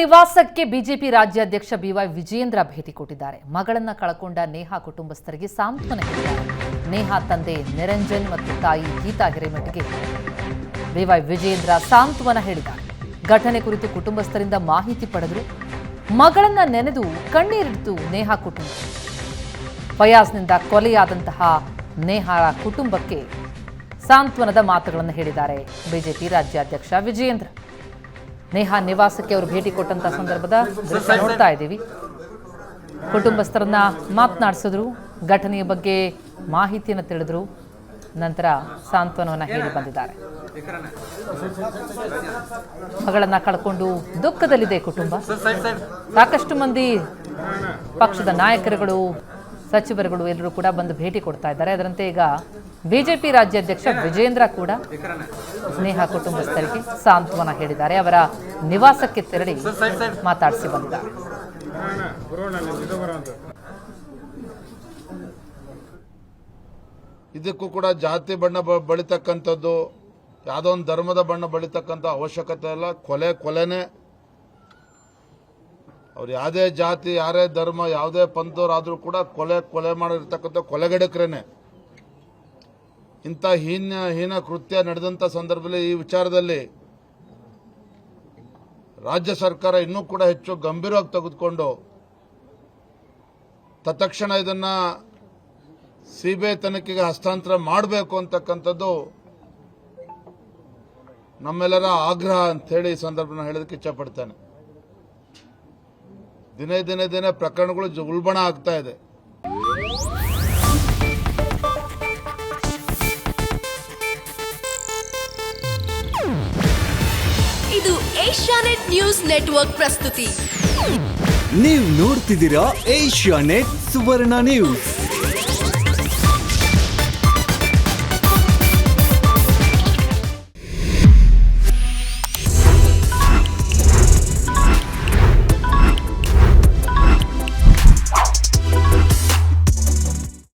ನಿವಾಸಕ್ಕೆ ಬಿಜೆಪಿ ರಾಜ್ಯಾಧ್ಯಕ್ಷ ಬಿವೈ ವಿಜಯೇಂದ್ರ ಭೇಟಿ ಕೊಟ್ಟಿದ್ದಾರೆ. ಮಗಳನ್ನ ಕಳಕೊಂಡ ನೇಹಾ ಕುಟುಂಬಸ್ಥರಿಗೆ ಸಾಂತ್ವನ ಹೇಳಿದ್ದಾರೆ. ನೇಹಾ ತಂದೆ ನಿರಂಜನ್ ಮತ್ತು ತಾಯಿ ಗೀತಾ ಹಿರೇಮಠಿಗೆ ಬಿವೈ ವಿಜಯೇಂದ್ರ ಸಾಂತ್ವನ ಹೇಳಿದ್ದಾರೆ. ಘಟನೆ ಕುರಿತು ಕುಟುಂಬಸ್ಥರಿಂದ ಮಾಹಿತಿ ಪಡೆದರು. ಮಗಳನ್ನ ನೆನೆದು ಕಣ್ಣೀರಿಡಿತು ನೇಹಾ ಕುಟುಂಬ. ಫಯಾಜ್ನಿಂದ ಕೊಲೆಯಾದಂತಹ ನೇಹಾರ ಕುಟುಂಬಕ್ಕೆ ಸಾಂತ್ವನದ ಮಾತುಗಳನ್ನು ಹೇಳಿದ್ದಾರೆ ಬಿಜೆಪಿ ರಾಜ್ಯಾಧ್ಯಕ್ಷ ವಿಜಯೇಂದ್ರ. ನೇಹಾ ನಿವಾಸಕ್ಕೆ ಅವರು ಭೇಟಿ ಕೊಟ್ಟಂತ ಸಂದರ್ಭದ ದೃಶ್ಯ ನೋಡ್ತಾ ಇದ್ದೀವಿ. ಕುಟುಂಬಸ್ಥರನ್ನ ಮಾತನಾಡಿಸಿದ್ರು, ಘಟನೆಯ ಬಗ್ಗೆ ಮಾಹಿತಿಯನ್ನು ತಿಳಿದ್ರು. ನಂತರ ಸಾಂತ್ವನವನ್ನ ಹೇಳಿ ಬಂದಿದ್ದಾರೆ. ಮಗಳನ್ನ ಕಳ್ಕೊಂಡು ದುಃಖದಲ್ಲಿದೆ ಕುಟುಂಬ. ಸಾಕಷ್ಟು ಮಂದಿ ಪಕ್ಷದ ನಾಯಕರುಗಳು ಸಚಿವರುಗಳು ಎಲ್ಲರೂ ಕೂಡ ಬಂದು ಭೇಟಿ ಕೊಡ್ತಾ ಇದ್ದಾರೆ. ಅದರಂತೆ ಈಗ ಬಿಜೆಪಿ ರಾಜ್ಯಾಧ್ಯಕ್ಷ ವಿಜೇಂದ್ರ ಕೂಡ ಸ್ನೇಹ ಕುಟುಂಬಸ್ಥರಿಗೆ ಸಾಂತ್ವನ ಹೇಳಿದ್ದಾರೆ. ಅವರ ನಿವಾಸಕ್ಕೆ ತೆರಳಿ ಮಾತಾಡಿಸಿ ಬಂದಿದ್ದಾರೆ ಇದಕ್ಕೂ ಕೂಡ ಜಾತಿ ಬಣ್ಣ ಬಳಿತಕ್ಕಂಥದ್ದು, ಯಾವುದೋ ಒಂದು ಧರ್ಮದ ಬಣ್ಣ ಬಳಿತಕ್ಕಂಥ ಅವಶ್ಯಕತೆ ಅಲ್ಲ. ಕೊಲೆ, ಕೊಲೆನೇ ಅವ್ರು ಯಾವುದೇ ಜಾತಿ, ಯಾರೇ ಧರ್ಮ, ಯಾವುದೇ ಪಂಥವರಾದರೂ ಕೂಡ ಕೊಲೆ ಕೊಲೆ ಮಾಡಿರ್ತಕ್ಕಂಥ ಕೊಲೆಗಡಕರೇನೆ. ಇಂಥ ಹೀನ ಹೀನ ಕೃತ್ಯ ನಡೆದಂಥ ಸಂದರ್ಭದಲ್ಲಿ ಈ ವಿಚಾರದಲ್ಲಿ ರಾಜ್ಯ ಸರ್ಕಾರ ಇನ್ನೂ ಕೂಡ ಹೆಚ್ಚು ಗಂಭೀರವಾಗಿ ತೆಗೆದುಕೊಂಡು ತತ್ಕ್ಷಣ ಇದನ್ನು ಸಿ ಬಿ ಐ ತನಿಖೆಗೆ ಹಸ್ತಾಂತರ ಮಾಡಬೇಕು ಅಂತಕ್ಕಂಥದ್ದು ನಮ್ಮೆಲ್ಲರ ಆಗ್ರಹ ಅಂತ ಹೇಳಿ ಈ ಸಂದರ್ಭನ ಹೇಳೋದಕ್ಕೆ ಇಚ್ಛಪಡ್ತೇನೆ ದಿನೇ ದಿನೇ ದಿನೇ ಪ್ರಕರಣಗಳು ಉಲ್ಬಣ ಆಗ್ತಾ ಇದೆ. ಇದು ಏಷ್ಯಾನೆಟ್ ನ್ಯೂಸ್ ನೆಟ್ವರ್ಕ್ ಪ್ರಸ್ತುತಿ. ನೀವು ನೋಡ್ತಿದ್ದೀರಾ ಏಷ್ಯಾ ನೆಟ್ ಸುವರ್ಣ ನ್ಯೂಸ್.